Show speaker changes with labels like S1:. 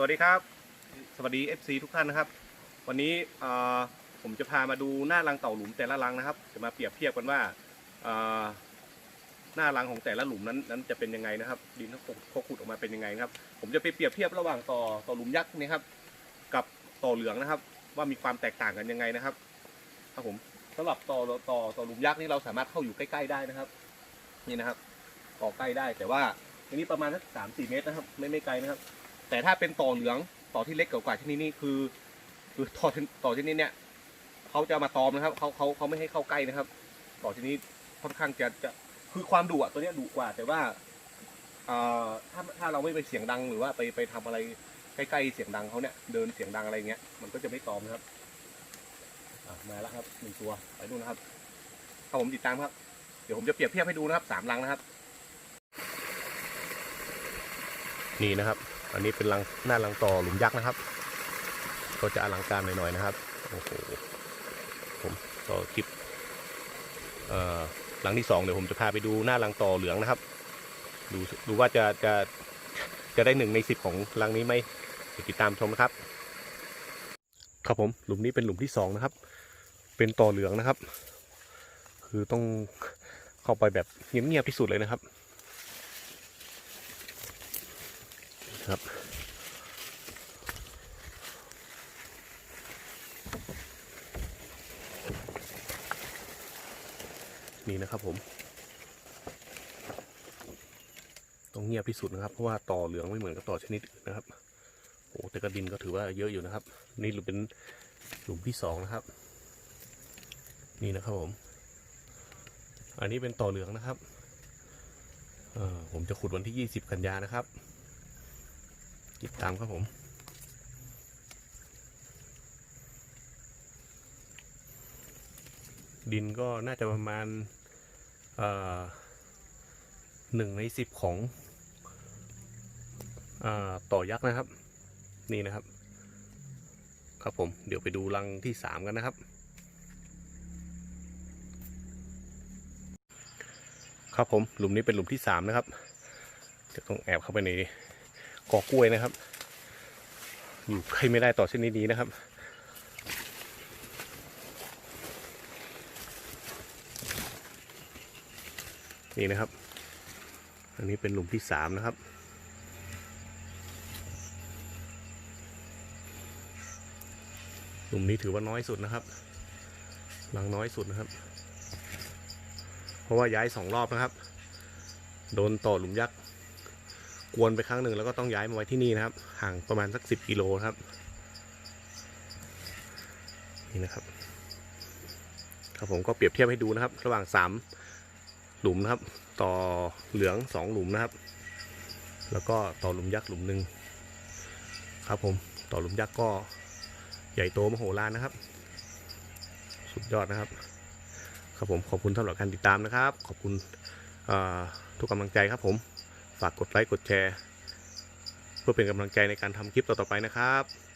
S1: สวัสดีครับ สวัสดี FC ทุกท่านนะครับ วันนี้ผมจะพามาดูหน้ารังเต่าหลุมแต่ละรังนะครับ จะมาเปรียบเทียบกันว่าหน้ารังของแต่ละหลุมนั้นนั้นจะเป็นยังไงนะครับ ดินเขาเขาขุดออกมาเป็นยังไงนะครับ ผมจะไปเปรียบเทียบระหว่างต่อต่อหลุมยักษ์นี่ครับ กับต่อเหลืองนะครับ ว่ามีความแตกต่างกันยังไงนะครับครับผมสำหรับต่อต่อต่อหลุมยักษ์นี่เราสามารถเข้าอยู่ใกล้ๆได้นะครับ นี่นะครับต่อใกล้ได้แต่ว่าอันนี้ประมาณสักสามสี่เมตรนะครับ ไม่ไม่ไกลนะครับ แต่ถ้าเป็นต่อเหลืองต่อที่เล็กกว่าที่นี่นี่คือ คือต่อต่อที่นี้เนี่ยเขาจะมาตอมนะครับเขาเขาเขาไม่ให้เข้าใกล้นะครับ ต่อที่นี้ค่อนข้างจะจะคือความดุอะตัวเนี้ยดุกว่า แต่ว่าถ้าถ้าเราไม่ไปเสียงดังหรือว่าไปไปทำอะไรใกล้ๆเสียงดังเขาเนี่ยเดินเสียงดังอะไรเงี้ยมันก็จะไม่ตอมนะครับมาแล้วครับหนึ่งตัวไปดูนะครับถ้าผมติดตามครับ เดี๋ยวผมจะเปรียบเทียบให้ดูนะครับสามรังนะครับ นี่นะครับ อันนี้เป็นรังหน้ารังต่อหลุมยักษ์นะครับ ก็จะอลังการหน่อยๆนะครับ โอ้โห ผมต่อคลิปหลังที่สองเดี๋ยวผมจะพาไปดูหน้ารังต่อเหลืองนะครับ ดูดูว่าจะจะจะได้หนึ่งในสิบของรังนี้ไหมติดตามชมนะครับ ครับผมหลุมนี้เป็นหลุมที่สองนะครับ เป็นต่อเหลืองนะครับ คือต้องเข้าไปแบบเงียบๆที่สุดเลยนะครับ ครับนี่นะครับผม ต้องเงียบที่สุดนะครับ เพราะว่าต่อเหลืองไม่เหมือนกับต่อชนิดอื่นนะครับโอ้แต่กระดินก็ถือว่าเยอะอยู่นะครับ นี่หลุมเป็นหลุมที่สองนะครับ นี่นะครับผม อันนี้เป็นต่อเหลืองนะครับผมจะขุดวันที่ 20 กันยานะครับ ติดตามครับผมดินก็น่าจะประมาณหนึ่งในสิบของอต่อยักษ์นะครับ นี่นะครับ ครับผมเดี๋ยวไปดูรังที่สามกันนะครับ ครับผมหลุมนี้เป็นหลุมที่สามนะครับจะต้องแอบเข้าไปใน กอกล้วยนะครับ อยู่ใกล้ไม่ได้ต่อชนิดนี้นะครับ นี่นะครับ อันนี้เป็นหลุมที่สามนะครับ หลุมนี้ถือว่าน้อยสุดนะครับหลังน้อยสุดนะครับ เพราะว่าย้ายสองรอบนะครับ โดนต่อหลุมยักษ์ กวนไปครั้งหนึ่งแล้วก็ต้องย้ายมาไว้ที่นี่นะครับ ห่างประมาณสักสิบกิโลครับ นี่นะครับ ครับผมก็เปรียบเทียบให้ดูนะครับ ระหว่างสามหลุมนะครับ ต่อเหลืองสองหลุมนะครับ แล้วก็ต่อหลุมยักษ์หลุมหนึ่งครับผมต่อหลุมยักษ์ก็ใหญ่โตมโหฬารนะครับ สุดยอดนะครับครับผมขอบคุณสำหรับการติดตามนะครับ ขอบคุณทุกกำลังใจครับผม ฝากกดไลค์กดแชร์ เพื่อเป็นกำลังใจในการทำคลิปต่อๆไปนะครับ